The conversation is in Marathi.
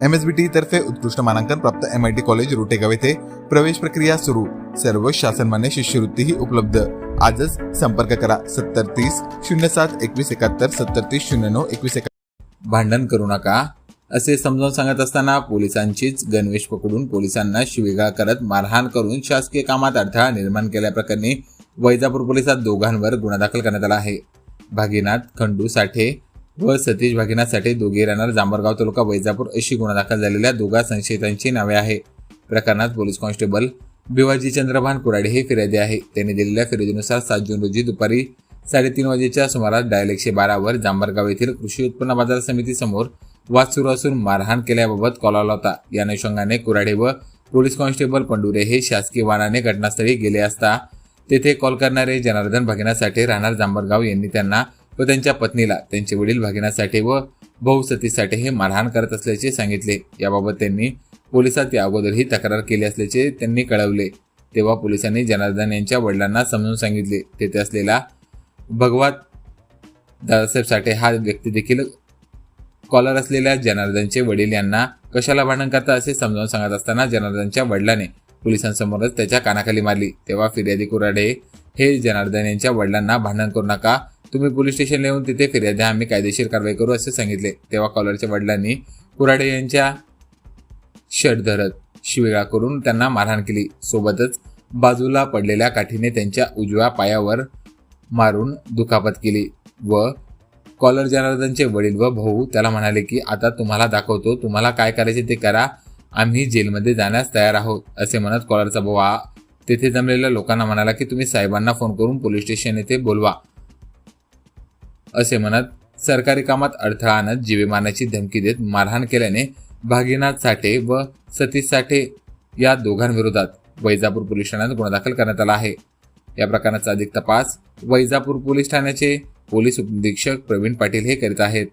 एम एस बी टी तर्फे उत्कृष्ट मानांकन प्राप्त M I T college Rotegaon येथे प्रवेश प्रक्रिया सुरू. सर्व शासनमान्य शिष्यवृत्तीही उपलब्ध. आजच संपर्क करा सत्तर तीस शून्य सात एकवीस एकाहत्तर सत्तर तीस शून्य नऊ एकवीस एकाहत्तर भांडण करू नका. असे समजावून सांगत असताना पोलिसांचीच गणवेश पकडून पोलिसांना शिवेगाळ करत मारहाण करून शासकीय कामात अडथळा निर्माण केल्याप्रकरणी वैजापूर पोलिसात दोघांवर गुन्हा दाखल करण्यात आला आहे. भागीनाथ खंडू साठे व सतीश भगिनासाठी दोघे राहणार जांभरगाव तालुका वैजापूर अशी गुन्हा दाखल झालेल्या दोघा संशयितांची नावे आहे प्रकरणात पोलीस कॉन्स्टेबल भिवाजी चंद्रभान कुराडे हे फिर्यादी आहे. त्यांनी दिलेल्या फिर्यादीनुसार सात जून रोजी दुपारी साडेतीन वाजेच्या सुमारास डायल एकशे बारावर जांभरगाव येथील कृषी उत्पन्न बाजार समितीसमोर वाद सुरू असून मारहाण केल्याबाबत कॉल आला होता. या अनुषंगाने कुराडे व पोलीस कॉन्स्टेबल पंडुरे हे शासकीय वाहनाने घटनास्थळी गेले असता तेथे कॉल करणारे जनार्दन भगिनासाठी राहणार जांभरगाव यांनी त्यांना व त्यांच्या पत्नीला त्यांचे वडील भागिनासाठी व भाऊ सतीसाठी हे मारहाण करत असल्याचे सांगितले. याबाबत त्यांनी पोलिसात या अगोदरही तक्रार केली असल्याचे त्यांनी कळवले. तेव्हा पोलिसांनी जनार्दन यांच्या वडिलांना समजून सांगितले. तेथे असलेला भगवात दादासाहेब साठे हा व्यक्ती देखील कॉलर असलेल्या जनार्दनचे वडील यांना कशाला भांडण करता असे समजावून सांगत असताना जनार्दनच्या वडिलाने पोलिसांसमोरच त्याच्या कानाखाली मारली. तेव्हा फिर्यादी कुराडे हे जनार्दन यांच्या वडिलांना भांडण करू नका. तुम्ही पोलीस स्टेशनला येऊन तिथे फिर्याद द्या आम्ही कायदेशीर कारवाई करू असे सांगितले तेव्हा कॉलरच्या वडिलांनी कुराडे यांच्या शर्ट धरत शिवेगाळ करून त्यांना मारहाण केली. सोबतच बाजूला पडलेल्या काठीने त्यांच्या उजव्या पायावर मारून दुखापत केली व कॉलर जनार्दनचे वडील व भाऊ त्याला म्हणाले की आता तुम्हाला दाखवतो तुम्हाला काय करायचे ते करा आम्ही जेलमध्ये जाण्यास तयार आहोत असे म्हणत कॉलरचा भाऊ तेथे जमलेल्या लोकांना म्हणाला की तुम्ही साहेबांना फोन करून पोलीस स्टेशन येथे बोलवा असे म्हणत सरकारी कामात अडथळा आणत जीवेमानाची धमकी देत मारहाण केल्याने भागीनाथ साठे व सतीश साठे या दोघांविरोधात वैजापूर पोलीस ठाण्यात गुन्हा दाखल करण्यात आला आहे. या प्रकरणाचा अधिक तपास वैजापूर पोलीस ठाण्याचे पोलीस उपनिरीक्षक प्रवीण पाटील हे करीत आहेत.